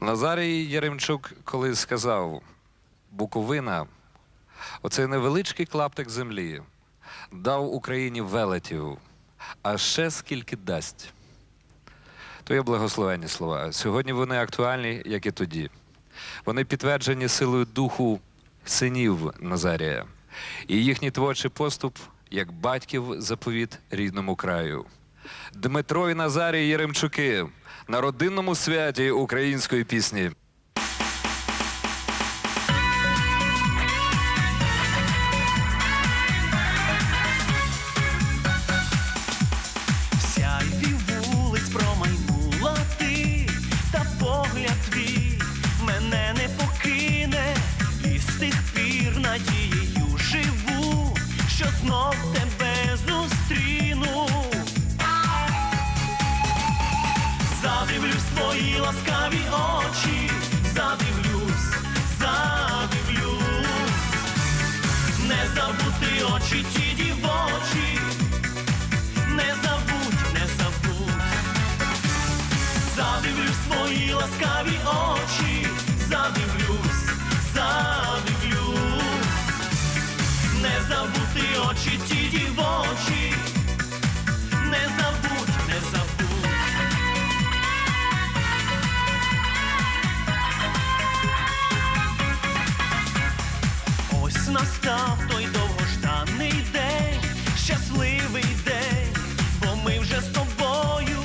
Назарій Яремчук колись сказав: Буковина, оцей невеличкий клаптик землі, дав Україні велетів, а ще скільки дасть. То є благословенні слова. Сьогодні вони актуальні, як і тоді. Вони підтверджені силою духу синів Назарія, і їхній творчий поступ як батьків заповіт рідному краю. Дмитро і Назарій Єремчуки на родинному святі української пісні. Сяйві вулиць твої ласкаві очі, задивлюсь, задивлюсь, не забути очі ті дівочі. Не забудь, не забудь, задивлюсь в твої ласкаві очі, задивлюсь, задивлюсь, не забути очі ті дівочі, Настав той довгожданий день, щасливий день, бо ми вже з тобою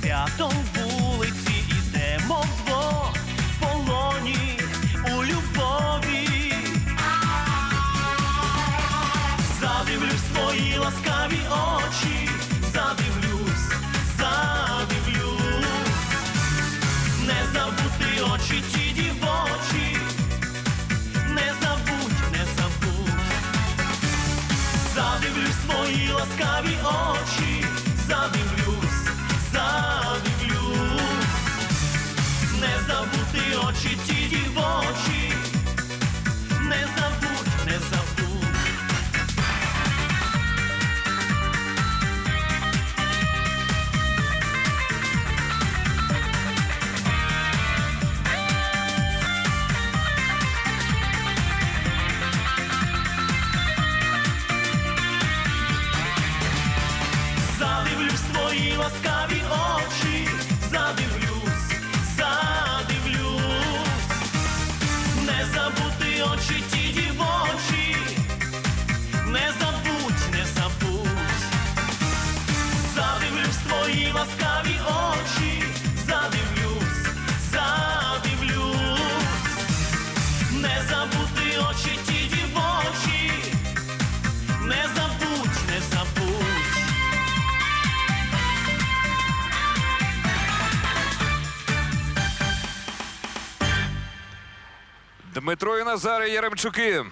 святом вулиці ідемо вдвох в полоні у любові. Задивлюсь твої ласкаві очі, твої ласкаві очі, ласкаві очі, задивлюсь, задивлюсь, не забути очі ті дівочі, не забудь, не забудь. Дмитро і Назарій Яремчуки